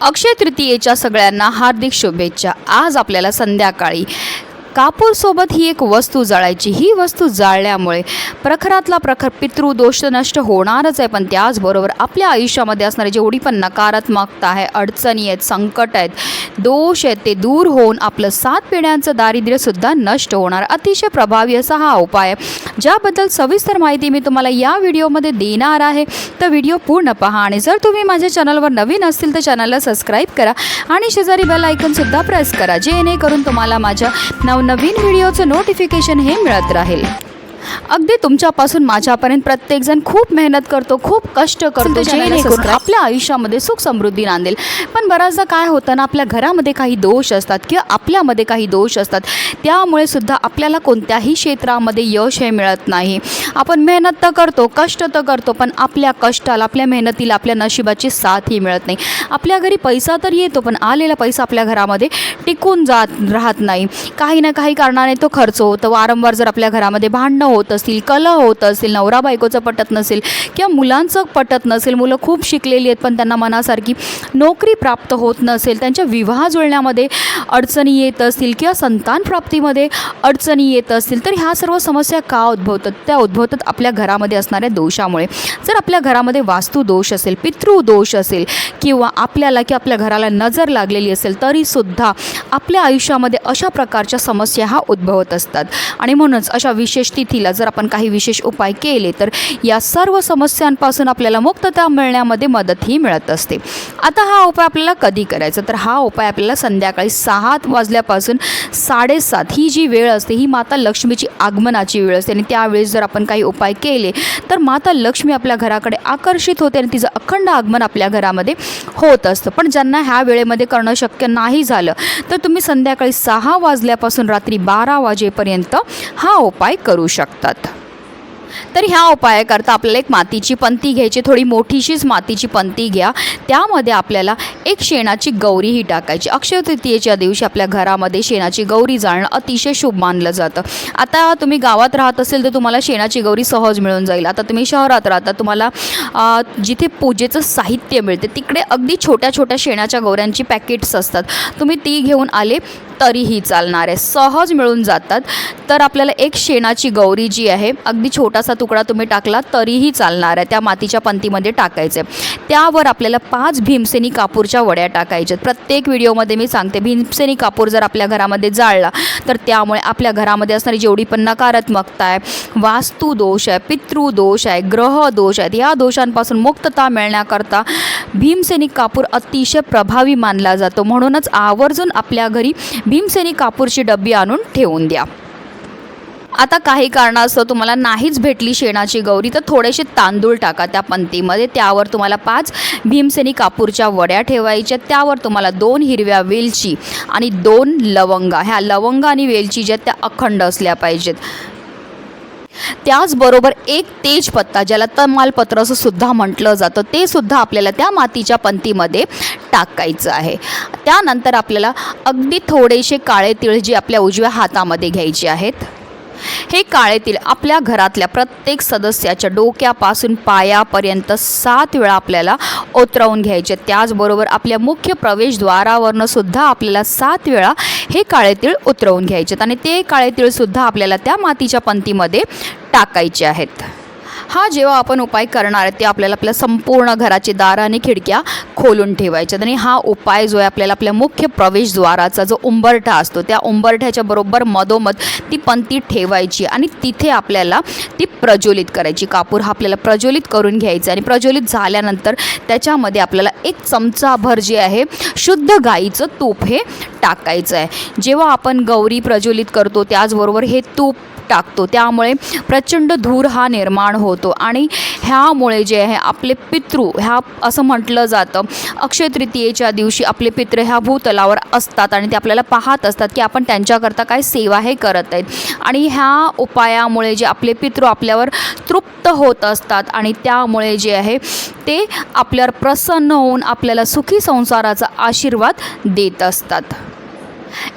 अक्षय तृतीयेच्या सगळ्यांना हार्दिक शुभेच्छा. आज आपल्याला संध्याकाळी कापूरसोबत ही एक वस्तू जाळायची. ही वस्तू जाळल्यामुळे प्रखरातला प्रखर पितृदोष नष्ट होणारच आहे. पण त्याचबरोबर आपल्या आयुष्यामध्ये असणारी जेवढी पण नकारात्मकता आहे अडचणी आहेत संकट आहेत दोष आहेत ते दूर होऊन आपलं सात पिढ्यांचं दारिद्र्यसुद्धा नष्ट होणार. अतिशय प्रभावी असा हा उपाय आहे. ज्याबद्दल सविस्तर माहिती मी तुम्हाला या व्हिडिओमध्ये देणार आहे. तर व्हिडिओ पूर्ण पहा आणि जर तुम्ही माझ्या चॅनलवर नवीन असतील तर चॅनलला सबस्क्राईब करा आणि शेजारी बेल आयकनसुद्धा प्रेस करा. जेणेकरून तुम्हाला माझ्या नवीन व्हिडिओचं नोटिफिकेशन हे मिळत राहील. अगदी तुमच्यापासून माझ्यापर्यंत प्रत्येकजण खूप मेहनत करतो खूप कष्ट करतो. जेणेकरून आपल्या आयुष्यामध्ये सुख समृद्धी नांदेल. पण बऱ्याचदा काय होतं ना आपल्या घरामध्ये काही दोष असतात किंवा आपल्यामध्ये काही दोष असतात. त्यामुळे सुद्धा आपल्याला कोणत्याही क्षेत्रामध्ये यश हे मिळत नाही. आपण मेहनत तर करतो कष्ट तर करतो पण आपल्या कष्टाला आपल्या मेहनतीला आपल्या नशिबाची साथ ही मिळत नाही. आपल्या घरी पैसा तर येतो पण आलेला पैसा आपल्या घरामध्ये टिकून जात राहत नाही. काही ना काही कारणाने तो खर्च होतो. वारंवार जर आपल्या घरामध्ये भांडणं होत असतील कला होत असतील नवरा बायकोचं पटत नसेल किंवा मुलांचं पटत नसेल मुलं खूप शिकलेली आहेत पण त्यांना मनासारखी नोकरी प्राप्त होत नसेल त्यांच्या विवाह जुळण्यामध्ये अडचणी येत असतील किंवा संतान प्राप्तीमध्ये अडचणी येत असतील तर ह्या सर्व समस्या का उद्भवतात? त्या उद्भवतात आपल्या घरामध्ये असणाऱ्या दोषामुळे. जर आपल्या घरामध्ये वास्तुदोष असेल पितृदोष असेल किंवा आपल्याला की आपल्या घराला नजर लागलेली असेल तरीसुद्धा आपल्या आयुष्यामध्ये अशा प्रकारच्या समस्या हा उद्भवत असतात. आणि म्हणूनच अशा विशेष तिथीला जर आपण काही विशेष उपाय केले तर या सर्व समस्यांपासून आपल्याला मुक्तता मिळण्यामध्ये मदतही मिळत असते. आता हा उपाय आपल्याला कधी करायचा? तर हा उपाय आपल्याला संध्याकाळी सहा वाजल्यापासून साडेसात ही जी वेळ असते ही माता लक्ष्मीची आगमनाची वेळ असते. आणि त्यावेळेस जर आपण काही उपाय केले तर माता लक्ष्मी आपल्या घराकडे आकर्षित होते आणि तिचं अखंड आगमन आपल्या घरामध्ये होत असतं. पण ज्यांना ह्या वेळेमध्ये करणं शक्य नाही झालं तर तुम्ही संध्याकाळी सहा वाजल्यापासून रात्री बारा वाजेपर्यंत हा उपाय करू शकता. शकतात. तर ह्या उपायाकरता आपल्याला एक मातीची पंती घ्यायची थोडी मोठीशीच मातीची पंती घ्या. त्यामध्ये आपल्याला एक शेणाची गौरीही टाकायची. अक्षय तृतीयेच्या दिवशी आपल्या घरामध्ये शेणाची गौरी जाळणं अतिशय शुभ मानलं जातं. आता तुम्ही गावात राहत असेल तर तुम्हाला शेणाची गौरी सहज मिळून जाईल. आता तुम्ही शहरात राहता तुम्हाला जिथे पूजेचं साहित्य मिळते तिकडे अगदी छोट्या छोट्या शेणाच्या गौऱ्यांची पॅकेट्स असतात. तुम्ही ती घेऊन आले तरीही चालणार आहे. सहज मिळून जातात. तर आपल्याला एक शेणाची गौरी जी आहे अगदी छोटासा तुकडा तुम्ही टाकला तरीही चालणार आहे. त्या मातीच्या पंतीमध्ये टाकायचे त्यावर आपल्याला पाच भीमसेनी कापूरच्या वड्या टाकायच्यात. प्रत्येक व्हिडिओमध्ये मी सांगते भीमसेनी कापूर जर आपल्या घरामध्ये जाळला तर त्यामुळे आपल्या घरामध्ये असणारी जेवढी पण नकारात्मकता आहे वास्तुदोष आहे पितृदोष आहे ग्रह दोष आहेत या दोषांपासून मुक्तता मिळण्याकरता भीमसेनी कापूर अतिशय प्रभावी मानला जातो. म्हणूनच आवर्जून आपल्या घरी भीमसेनी कापूरची डबी आणून ठेवून द्या. आता काही कारणास्तव तुम्हाला नाहीच भेटली शेणाची गौरी तर थोडेसे तांदूळ टाका त्या पंतीमध्ये. त्यावर तुम्हाला पाच भीमसेनी कापूरच्या वड्या ठेवायच्या. त्यावर तुम्हाला दोन हिरव्या वेलची आणि दोन लवंगा. ह्या लवंगा आणि वेलची ज्या त्या अखंड असल्या पाहिजेत. त्याचबरोबर एक तेजपत्ता ज्याला तमालपत्र असं सुद्धा म्हटलं जातं ते सुद्धा आपल्याला त्या मातीच्या पंतीमध्ये टाकायचं आहे. त्यानंतर आपल्याला अगदी थोडेसे काळे तिळ जे आपल्या उजव्या हातामध्ये घ्यायचे आहेत. हे काळेतील आपल्या घरातल्या प्रत्येक सदस्याच्या डोक्यापासून पायापर्यंत सात वेळा आपल्याला ओतरवून घ्यायचे. त्याचबरोबर आपल्या मुख्य प्रवेशद्वारावरनं सुद्धा आपल्याला सात वेळा हे काळे तीळ उतरवून घ्यायचे. आणि ते काळे तीळसुद्धा आपल्याला त्या मातीच्या पंतीमध्ये टाकायचे आहेत. हा जेव्हा आपण उपाय करणार आहे ते आपल्याला आपल्या संपूर्ण घराचे दार आणि खिडक्या खोलून ठेवायच्यात आणि हा उपाय जो आहे आपल्याला आपल्या मुख्य प्रवेशद्वाराचा जो उंबरठा असतो त्या उंबरठ्याच्या बरोबर मधोमध ती पंती ठेवायची आणि तिथे आपल्याला ती प्रज्वलित करायची. कापूर हा आपल्याला प्रज्वलित करून घ्यायचा आणि प्रज्वलित झाल्यानंतर त्याच्यामध्ये आपल्याला एक चमचाभर जे आहे शुद्ध गाईचं तूप हे टाकायचं आहे. जेव्हा आपण गौरी प्रज्वलित करतो त्याचबरोबर हे तूप टाकतो. त्यामुळे प्रचंड धूर हा निर्माण होतो. आणि ह्यामुळे जे आहे आपले पितृ ह्या असं म्हटलं जातं अक्षय तृतीयेच्या दिवशी आपले पितृ ह्या भूतलावर असतात आणि ते आपल्याला पाहत असतात की आपण त्यांच्याकरता काय सेवा हे करत आहेत. आणि ह्या उपायामुळे जे आपले पितृ आपल्यावर तृप्त होत असतात आणि त्यामुळे जे आहे ते आपल्यावर प्रसन्न होऊन आपल्याला सुखी संसाराचा आशीर्वाद देत असतात.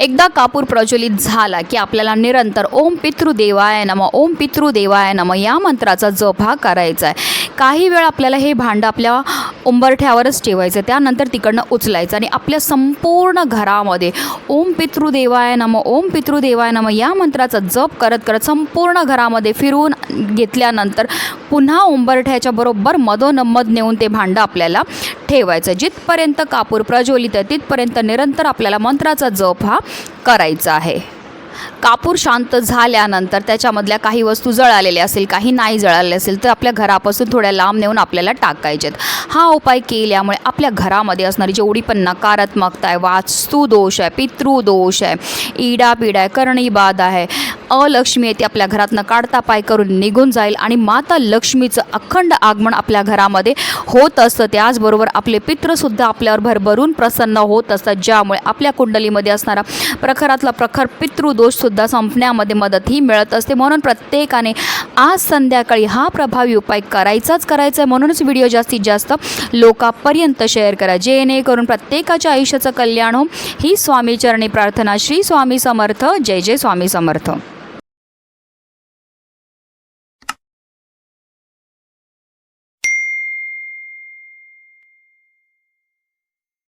एकदा कापूर प्रज्वलित झाला की आपल्याला निरंतर ओम पितृदेवाय नम ओम पितृदेवाय नम या मंत्राचा जप हा करायचा आहे. काही वेळ आपल्याला हे भांडं आपल्या उंबरठ्यावरच ठेवायचं त्यानंतर तिकडनं उचलायचं आणि आपल्या संपूर्ण घरामध्ये ओम पितृदेवाय नम ओम पितृदेवाय नम या मंत्राचा जप करत करत संपूर्ण घरामध्ये फिरवून घेतल्यानंतर पुन्हा उंबरठ्याच्या बरोबर मधोनमध नेऊन ते भांडं आपल्याला ठेवायचं. जिथपर्यंत कापूर प्रज्वलित आहे तिथपर्यंत निरंतर आपल्याला मंत्राचा जप हा करायचा आहे. कापूर शांत झाल्यानंतर त्याच्यामधल्या काही वस्तू जळालेल्या असेल काही नाही जळालेल्या असेल तर आपल्या घरापासून थोड्या लांब नेऊन आपल्याला टाकायचे हा उपाय केल्यामुळे आपल्या घरामध्ये असणारी जेवढी पण नकारात्मकता आहे वास्तुदोष आहे पितृदोष आहे इडापिडा आहे करणीबाद आहे अलक्ष्मी येते आपल्या घरातनं. काढता पाय करून निघून जाईल आणि माता लक्ष्मीचं अखंड आगमन आपल्या घरामध्ये होत असतं. त्याचबरोबर आपले पित्रसुद्धा आपल्यावर भरभरून प्रसन्न होत असतात. ज्यामुळे आपल्या कुंडलीमध्ये असणारा प्रखरातला प्रखर पितृदोषसुद्धा संपण्यामध्ये मदत ही मिळत असते. म्हणून प्रत्येकाने आज संध्याकाळी हा प्रभावी उपाय करायचाच करायचा आहे. म्हणूनच व्हिडिओ जास्तीत जास्त लोकांपर्यंत शेअर करा. जेणेकरून प्रत्येकाच्या आयुष्याचं कल्याण हो ही स्वामीचरणी प्रार्थना श्री स्वामी समर्थ. जय जय स्वामी समर्थ.